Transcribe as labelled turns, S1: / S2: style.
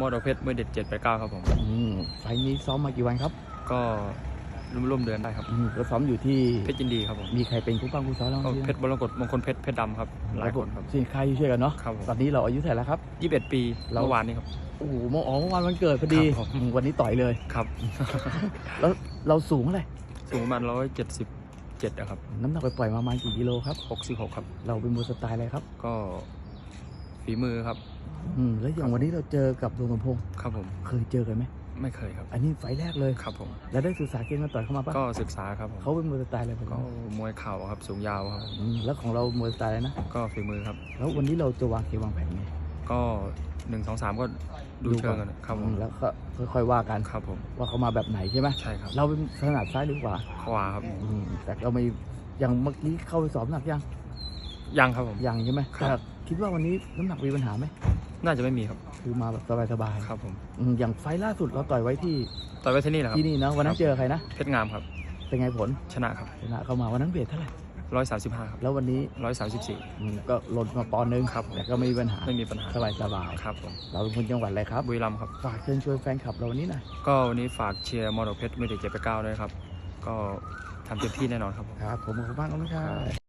S1: มอดเพชรมือเด็ดเจ็ดไปเก้าครับผม
S2: อืมไฟล์นี้ซ้อมมากี่วันครับ
S1: ก็ร่วมๆเดือนได้ครับ
S2: อืมก็ซ้อมอยู่ที่
S1: เพชรยินดีครับผม
S2: มีใครเป็นคู่ปั้งคู่ซ้อมแล้ว
S1: ก็
S2: บ้าง
S1: เพชรบรกฏมงคลเพชรเพชรดำครับหลายคนครับ
S2: สินค้าอยู่ช่วยกันเนาะ
S1: ครับผม
S2: ตอนนี้เราอายุเท่าไหร่แล้วครับ
S1: ยี่สิบเอ็ดปี
S2: เรา
S1: เมื่อวานนี้ครับ
S2: โอ้โหเมื่ออ๋อเมื่อวานวันเกิดพอดี
S1: ครับผม
S2: อืมวันนี้ต่อยเลย
S1: ครับ
S2: แล้วเราสูงเท่าไหร่
S1: สูงประมาณร้อยเจ็ดสิบเจ็ดครับ
S2: น้ำหนักไปปล่อยๆมาประมาณกี่กิโลครับ
S1: หกสิบหกครับ
S2: เราเป็นมวยสไตล์อะไรครับ
S1: ก็ ฝีมือครับ
S2: อืมแล้วอย่างวันนี้เราเจอกับดวงสมพงษ์
S1: ครับผม
S2: เคยเจอกันไหม
S1: ไม่เคยครับ
S2: อันนี้ไฟล์แรกเลย
S1: ครับผม
S2: แล้วได้ศึกษาเกมมาต่อยเข้ามาปะ
S1: ก็ศึกษาครับผม
S2: เขาเป็นมวยสไตล์อะไร
S1: ก็
S2: ก็
S1: มวยเข่าครับสูงยาวครับ
S2: อืมแล้วของเรามวยสไตล์อะไรนะ
S1: ก็ฝีมือครับ
S2: แล้ววันนี้เราจะวางเกมวางแผนไง
S1: ก็หนึ่งสองสามก็ดู
S2: ดู
S1: เชิ
S2: ก่
S1: ง
S2: อน
S1: กันครับผ
S2: อื
S1: ม
S2: มแล้วก็ค่อยๆว่ากัน
S1: ครับผม
S2: ว่าเขามาแบบไหนใช่ไหม
S1: ใช่ครับ
S2: เราเป็นถนัดซ้ายหรือขวา
S1: ขวาครับ
S2: อืมแต่เราไม่อย่างเมื่อกี้เข้าไปสอบน้ำหนักยัง
S1: ยังครับผม
S2: ยังใช่ไหม
S1: ครับ
S2: แต่ คิดว่าวันนี้น้ำหนักมีปัญหาไหม
S1: น่าจะไม่มีครับ
S2: คือมาแบบสบาย
S1: ครับผม
S2: ๆอืมอย่างไฟล์ล่าสุดเราต่อยไว้ที่
S1: ต่อยไว้ที่นี่แหละครับ
S2: ที่นี่นะวันนั้น
S1: ครับ
S2: เจอใครนะ
S1: เพชรงามครับ
S2: เป็นไงผล
S1: ชนะครับ
S2: ชนะเข้ามาวันนั้นเวทเท่าไหร่
S1: ร้อยสามสิบห้าครับ
S2: แล้ววันนี้
S1: ร้อยสามสิบสี่
S2: อืมก็ลดมาปอนด์นึง
S1: ครับ
S2: แต่ก็ไม่มีปัญหา
S1: ไม่มีปัญหา
S2: สบายสบาย
S1: ครับผม
S2: ๆเราเป็นคนจังหวัดอะไรครับ
S1: บุรีรัมย์ครับ
S2: ฝากเชิญชวนแฟนคลับเราวันนี้หน่อย
S1: ก็วันนี้ฝากเชียร์มอดเพชรมือเด็กเจ็ดไปเก้าด้วยครับ ก็ทำเต็มที่แน่นอนครับผม
S2: ครับ ผมขอบคุณมากครับ